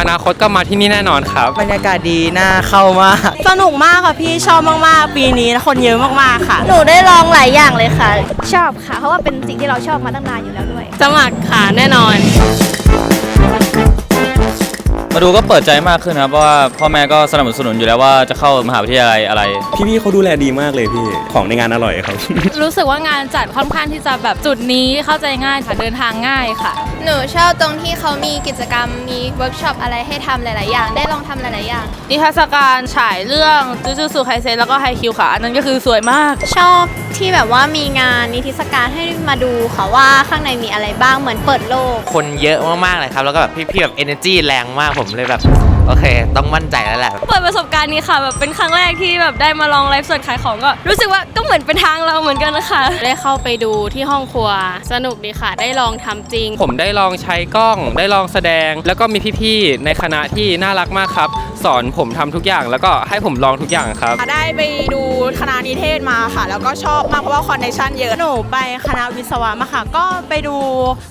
อนาคตก็มาที่นี่แน่นอนครับ บรรยากาศดีน่าเข้ามาก สนุกมากค่ะพี่ชอบมากๆ ปีนี้คนเยอะมากๆค่ะ หนูได้ลองหลายอย่างเลยค่ะ ชอบค่ะ เพราะว่าเป็นสิ่งที่เราชอบมาตั้งนานอยู่แล้วด้วย สมัครค่ะแน่นอน มาดูก็เปิดใจมากขึ้นครับเพราะว่าพ่อแม่ก็สนับสนุนอยู่แล้วว่าจะเข้ามหาวิทยาลัยอะไร พี่ๆเขาดูแลดีมากเลยพี่ ของในงานอร่อยครับ รู้สึกว่างานจัดค่อนข้างที่จะแบบจุดนี้เข้าใจง่ายค่ะเดินทางง่ายค่ะ หนูชอบตรงที่เขามีกิจกรรมมีเวิร์กช็อปอะไรให้ทำหลาย ๆ อย่าง ได้ลองทำหลาย ๆ อย่าง นิทรรศการฉายเรื่องจูจูสุไคเซนแล้วก็ไฮคิวค่ะอันนั้นก็คือสวยมาก ชอบที่แบบว่ามีงานนิทรรศการให้มาดูค่ะว่าข้างในมีอะไรบ้างเหมือนเปิดโลก คนเยอะมากๆเลยครับ แล้วก็แบบพี่ๆแบบ energy แรงมากผมเลยแบบ โอเค ต้องมั่นใจแล้วแหละเปิดประสบการณ์นี้ค่ะแบบเป็นครั้งแรกที่แบบได้มาลองไลฟ์สดขายของก็รู้สึกว่าก็เหมือนเป็นทางเราเหมือนกันนะคะ ได้เข้าไปดูที่ห้องครัว สนุกดีค่ะ ได้ลองทำจริง ผมได้ลองใช้กล้อง ได้ลองแสดง แล้วก็มีพี่ๆ ในคณะที่น่ารักมากครับ สอนผมทำทุกอย่างแล้วก็ให้ผมลองทุกอย่างครับ ได้ไปดูคณะ นิเทศมาค่ะ แล้วก็ชอบมากเพราะว่าคอนเนคชันเยอะหนูไปคณะวิศวะมาค่ะ ก็ไปดู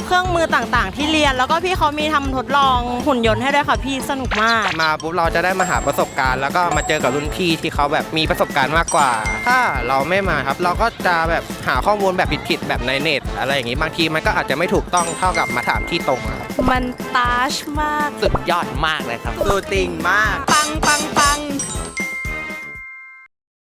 เครื่องมือต่างๆ ที่เรียน แล้วก็พี่เขามีทำทดลองหุ่นยนต์ให้ด้วยค่ะพี่สนุกมาก มาปุ๊บเราจะได้มาหาประสบการณ์ แล้วก็มาเจอกับรุ่นพี่ที่เขาแบบมีประสบการณ์มากกว่า ถ้าเราไม่มาครับ เราก็จะแบบหาข้อมูลแบบผิดๆแบบในเน็ต อะไรอย่างนี้บางทีมันก็อาจจะไม่ถูกต้องเท่ากับมาถามที่ตรงอะครับมันตาชมากสุดยอดมากเลยครับดูติ่งมาก ปังปังปัง